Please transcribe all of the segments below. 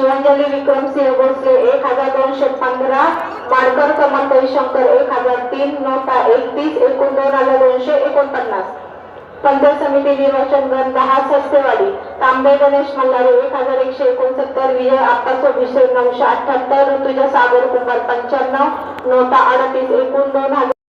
शिवांजली विक्रमसिंह भोसले एक हजार दोनशे पंधरा माडकर कमलताई शंकर एक हजार तीन नोटा एकतीस एकूण दोन हजार दोनशे एकोणपन्नास. पंचायत समिती निर्वाचन गण दहा सस्तेवाडी. तांबे गणेश मल्हारे एक हजार एकशे एकोणसत्तर विजय आप्पा चोवीसशे नऊशे अठ्ठ्याहत्तर ऋतुजा सागर कुंभार पंच्याण्णव नोटा अडतीस एकूण दोन हजार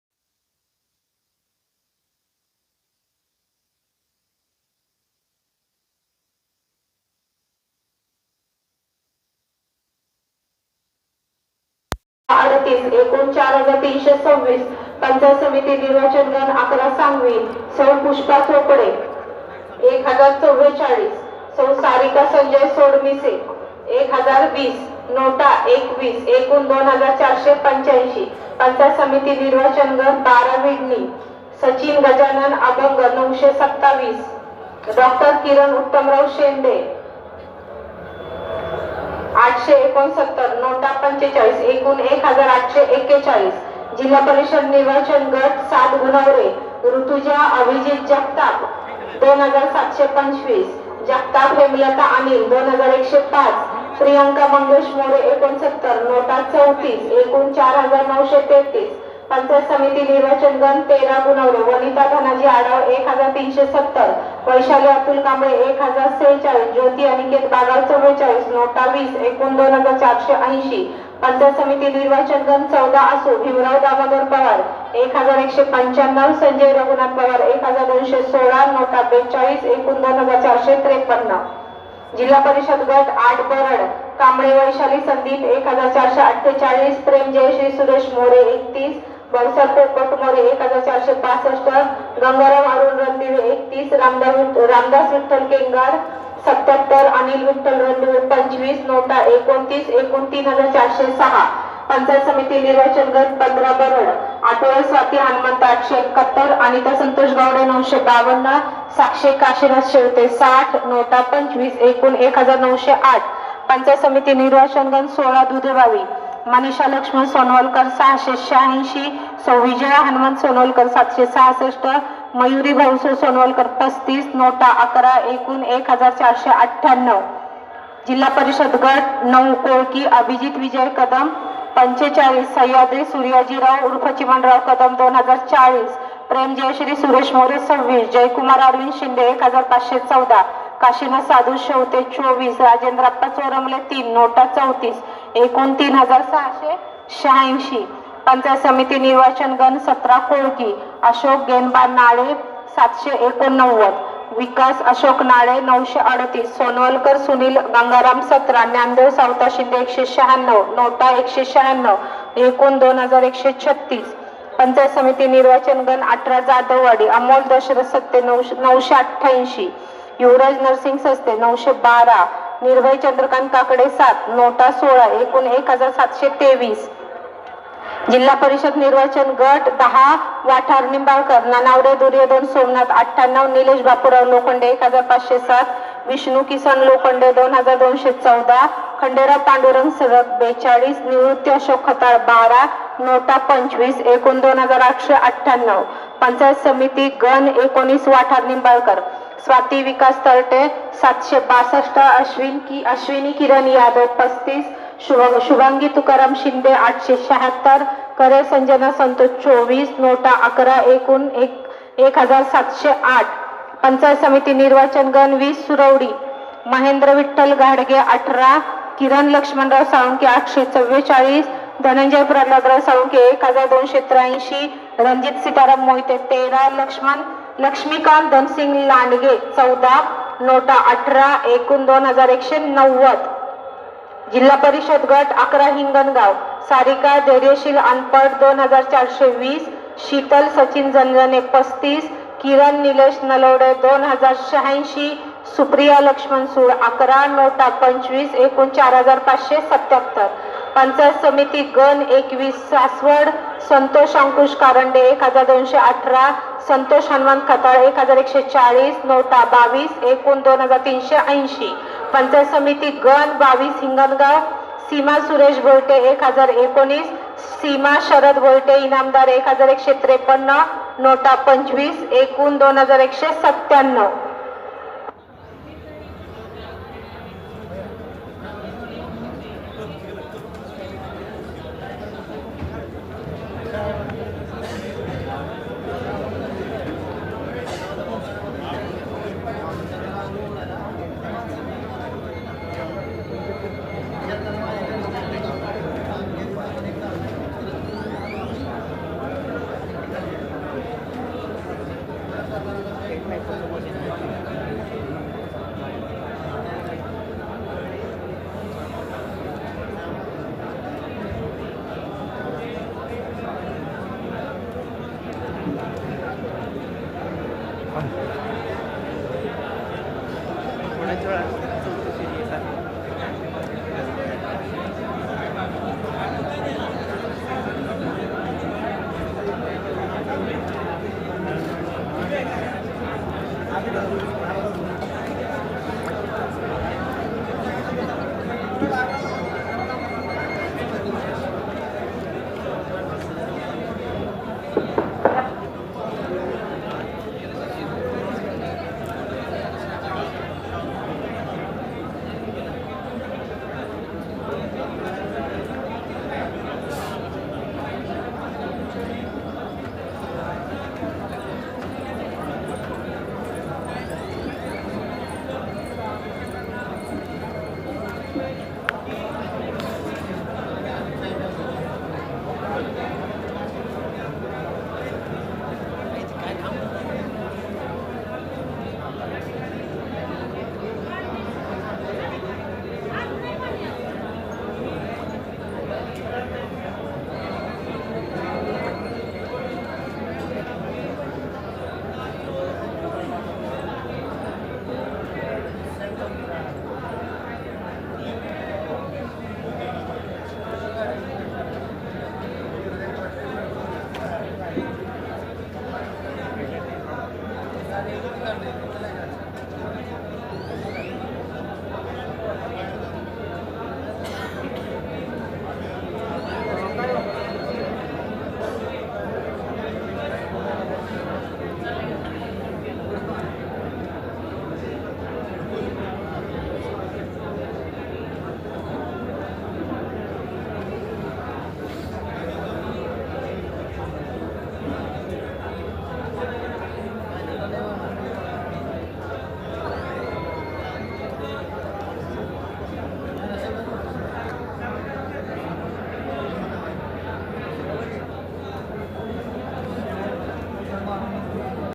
अडतीस एकूण चार हजार तीनशे सव्वीस. पंचायत समिती निर्वाचन गण अकरा सांगवी. सौ पुष्पा चोपडे. एक हजार चव्वेचाळीस. सौ सारिका संजय सोडमिसे. एक हजार वीस. नोटा एकवीस. एकूण दोन हजार चारशे पंच्याऐंशी. पंचायत समिती निर्वाचन गण बारा विडणी. सचिन गजानन अभंग नऊशे सत्तावीस. डॉक्टर किरण उत्तमराव शेंडे. आठशे एकोणसत्तर नोटा पंचेचाळीस एकूण एक हजार आठशे एक्केचाळीस. जिल्हा परिषद निर्वाचन गट सात गुणवरे. ऋतुजा अभिजित जगताप दोन हजार सातशे पंचवीस. जगताप हेमलता अनिल दोन हजार एकशे पाच. प्रियंका मंगेश मोरे एकोणसत्तर नोटा चौतीस एकूण चार हजार नऊशे तेहतीस. पंचायत समिती निर्वाचन गण तेरा गुणवले. वनिता धनाजी आढाव एक हजार तीनशे सत्तर. वैशाली अतुल कांबळे एक हजार सेहेचाळीस. ज्योती अनिकेत बागाव चव्वेचाळीस. नोटा वीस. एकूण दोन हजार चारशे ऐंशी. पंचायत समिती निर्वाचन गण चौदा असो. भीमराव दामोदर पवार एक हजार एकशे पंच्याण्णव. संजय रघुनाथ पवार एक हजार दोनशे सोळा. नोटा बेचाळीस. एकूण दोन हजार चारशे त्रेपन्न. जिल्हा परिषद गट आठ बरड. कांबळे वैशाली संदीप एक हजार चारशे अठ्ठेचाळीस. प्रेम जयश्री सुरेश मोरे एकतीस. बळसर पोपट मोरे एक हजार चारशे पासष्ट गंगाराम अरुण रणदिवे एकतीस रामदास रामदास विठ्ठल केंगार सत्याहत्तर अनिल विठ्ठल रणदिवे पंचवीस नोटा एकोणतीस एकूण तीन हजार चारशे सहा. पंचायत समिती निर्वाचन गट पंधरा बरड. आठवडे स्वाती हनुमंत आठशे एकाहत्तर अनिता संतोष गावडे नऊशे बावन्न साक्षी काशीनाथ शेवते साठ नोटा पंचवीस एकूण एक हजार नऊशे आठ. पंचायत समिती निर्वाचन गण सोळा दुधेवावी मनीषा लक्ष्मण सोनवलकर सहाशे शहाऐंशी सौविजया हनुमंत सोनवलकर सातशे सहासष्ट मयुरी भाऊसो सोनवलकर पस्तीस नोटा अकरा एकूण एक हजार चारशे अठ्ठ्याण्णव. जिल्हा परिषद गट नऊ कोळकी अभिजित विजय कदम पंचेचाळीस सह्याद्री सूर्याजीराव उर्फ चिमणराव कदम दोन हजार चाळीस. प्रेम जयश्री सुरेश मोरे सव्वीस. जयकुमार अरविंद शिंदे एक हजार पाचशे चौदा. काशीनाथ साधू शेवते चोवीस राजेंद्रप्पा चोरमले तीन नोटा चौतीस एकूण तीन हजार सहाशे शहाऐंशी. पंचायत समिती निर्वाचन गण सतरा कोळकी अशोक गेनबा नाळे सातशे एकोणनव्वद विकास अशोक नाळे नऊशे अडतीस सोनवलकर सुनील गंगाराम सतरा ज्ञानदेव सावता शिंदे एकशे शहाण्णव नोटा एकशे शहाण्णव एकूण दोन हजार एकशे छत्तीस. पंचायत समिती निर्वाचन गण अठरा जाधववाडी अमोल दशरथ सत्ते नऊशे नऊशे अठ्ठ्याऐंशी. युवराज नरसिंग सस्ते नऊशे बारा निर्भय चंद्रकांत काकडे सात नोटा सोळा एकूण एक हजार सातशे तेवीस. जिल्हा परिषद निर्वाचन गट दहा वाठार निंबाळकर नानावरे दुर्योधन सोमनाथ अठ्ठ्याण्णव निलेश बापूराव लोखंडे एक हजार पाचशे सात विष्णू किसन लोखंडे दोन हजार दोनशे चौदा खंडेराव पांडुरंग सरक बेचाळीस निवृत्ती अशोक खताळ बारा नोटा पंचवीस एकूण दोन हजार आठशे अठ्ठ्याण्णव. पंचायत समिती गण एकोणीस वाठार निंबाळकर. स्वाती विकास तरटे सातशे बासष्ट अश्विन की अश्विनी किरण यादव पस्तीस शुभ शुभांगी तुकाराम शिंदे आठशे शहात्तर करे संजना संतोष चोवीस नोटा अकरा एकूण एक एक हजार सातशे आठ पंचायत समिती निर्वाचन गण वीस सुरवडी महेंद्र विठ्ठल गाडगे अठरा किरण लक्ष्मणराव साळुंके आठशे चव्वेचाळीस धनंजय प्रल्हादराव साळुंके एक हजार दोनशे त्र्याऐंशी रणजित सीताराम मोहिते तेरा लक्ष्मण लक्ष्मीकांत धनसिंग लांडगे चौदा नोटा अठरा एकूण दोन हजार एकशे नव्वद. जिल्हा परिषद गट अकरा हिंगणगाव. सारिका धैर्यशील अनपट दोन हजार चारशे वीस. शीतल सचिन जनजने पस्तीस. किरण निलेश नलवडे दोन हजार शहाऐंशी. सुप्रिया लक्ष्मण सूड अकरा नोटा पंचवीस एकूण चार हजार पाचशे सत्याहत्तर. पंचायत समिती गण एकवीस सासवड संतोष अंकुश कारंडे एक हजार दोनशे अठरा. संतोष हनुमंत खताळ एक हजार एकशे चाळीस नोटा बावीस एकूण दोन हजार तीनशे ऐंशी. पंचायत समिती गण बावीस हिंगणगाव सीमा सुरेश बोलटे एक हजार एकोणीस सीमा शरद बोलटे इनामदार एक हजार एकशे त्रेपन्न नोटा पंचवीस एकूण दोन हजार एकशे सत्त्याण्णव. 看。我来，就来。